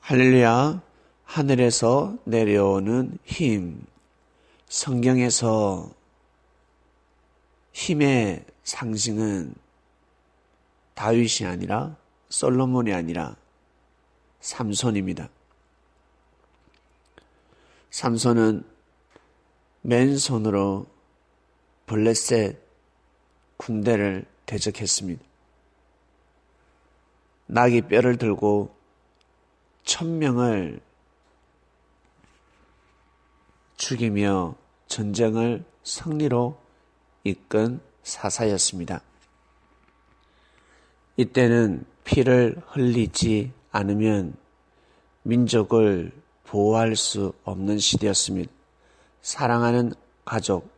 할렐루야. 하늘에서 내려오는 힘. 성경에서 힘의 상징은 다윗이 아니라 솔로몬이 아니라 삼손입니다. 삼손은 맨손으로 블레셋 군대를 대적했습니다. 나귀 뼈를 들고 천명을 죽이며 전쟁을 승리로 이끈 사사였습니다. 이때는 피를 흘리지 않으면 민족을 보호할 수 없는 시대였습니다. 사랑하는 가족,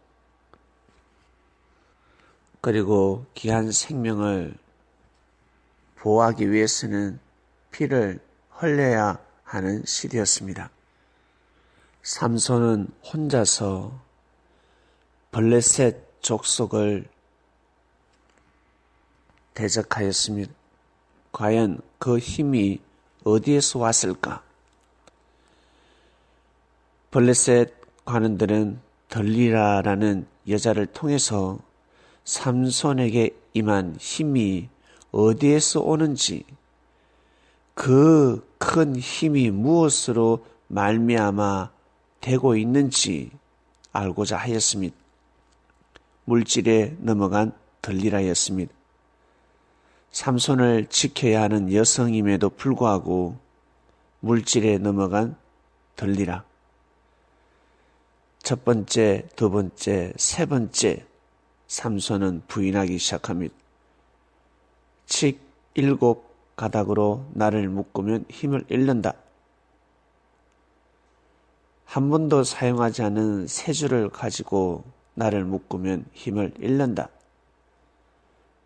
그리고 귀한 생명을 보호하기 위해서는 피를 흘려야 하는 시대였습니다. 삼손은 혼자서 블레셋 족속을 대적하였습니다. 과연 그 힘이 어디에서 왔을까? 블레셋 관원들은 덜리라라는 여자를 통해서 삼손에게 임한 힘이 어디에서 오는지 그 큰 힘이 무엇으로 말미암아 되고 있는지 알고자 하였습니다. 물질에 넘어간 덜리라였습니다. 삼손을 지켜야 하는 여성임에도 불구하고 물질에 넘어간 덜리라. 첫 번째, 두 번째, 세 번째 삼손은 부인하기 시작합니다. 칙 일곱 가닥으로 나를 묶으면 힘을 잃는다. 한 번도 사용하지 않은 세 줄을 가지고 나를 묶으면 힘을 잃는다.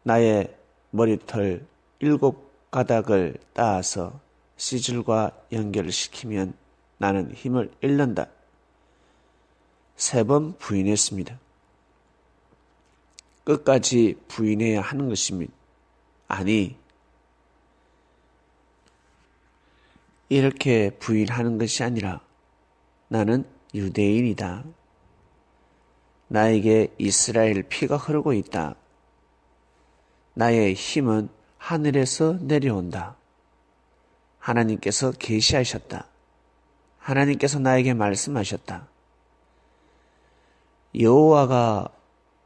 나의 머리털 일곱 가닥을 따서 시줄과 연결을 시키면 나는 힘을 잃는다. 세 번 부인했습니다. 끝까지 부인해야 하는 것입니다. 아니, 이렇게 부인하는 것이 아니라 나는 유대인이다. 나에게 이스라엘 피가 흐르고 있다. 나의 힘은 하늘에서 내려온다. 하나님께서 계시하셨다. 하나님께서 나에게 말씀하셨다. 여호와가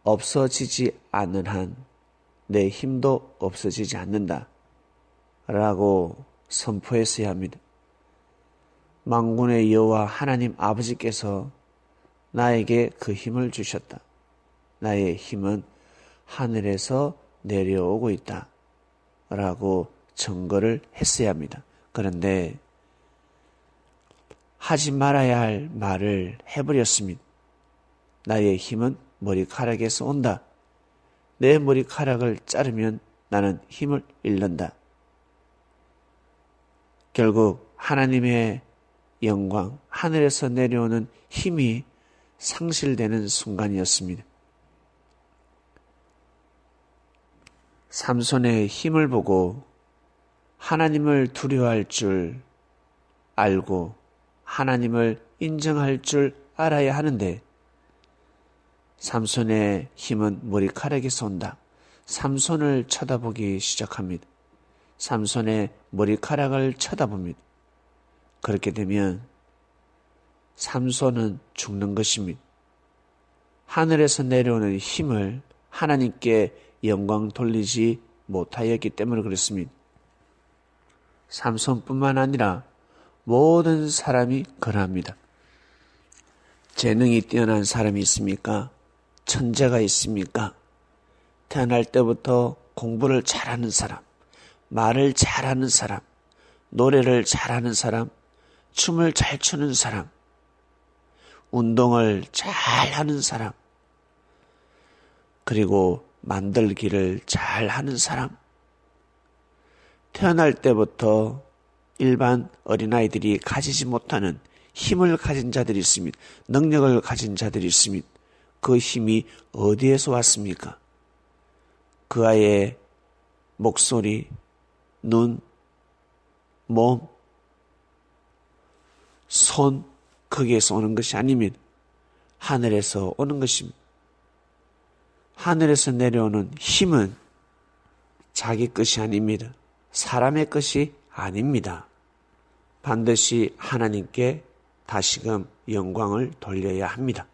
없어지지 않는 한 내 힘도 없어지지 않는다. 라고 선포했어야 합니다. 망군의 여호와 하나님 아버지께서 나에게 그 힘을 주셨다. 나의 힘은 하늘에서 내려오고 있다. 라고 증거를 했어야 합니다. 그런데 하지 말아야 할 말을 해버렸습니다. 나의 힘은 머리카락에서 온다. 내 머리카락을 자르면 나는 힘을 잃는다. 결국 하나님의 영광, 하늘에서 내려오는 힘이 상실되는 순간이었습니다. 삼손의 힘을 보고 하나님을 두려워할 줄 알고 하나님을 인정할 줄 알아야 하는데 삼손의 힘은 머리카락에서 온다. 삼손을 쳐다보기 시작합니다. 삼손의 머리카락을 쳐다봅니다. 그렇게 되면 삼손은 죽는 것입니다. 하늘에서 내려오는 힘을 하나님께 영광 돌리지 못하였기 때문에 그렇습니다. 삼손뿐만 아니라 모든 사람이 그러합니다. 재능이 뛰어난 사람이 있습니까? 천재가 있습니까? 태어날 때부터 공부를 잘하는 사람, 말을 잘하는 사람, 노래를 잘하는 사람, 춤을 잘 추는 사람, 운동을 잘 하는 사람, 그리고 만들기를 잘 하는 사람. 태어날 때부터 일반 어린아이들이 가지지 못하는 힘을 가진 자들이 있습니다. 능력을 가진 자들이 있습니다. 그 힘이 어디에서 왔습니까? 그 아이의 목소리, 눈, 몸, 손, 거기에서 오는 것이 아닙니다. 하늘에서 오는 것입니다. 하늘에서 내려오는 힘은 자기 것이 아닙니다. 사람의 것이 아닙니다. 반드시 하나님께 다시금 영광을 돌려야 합니다.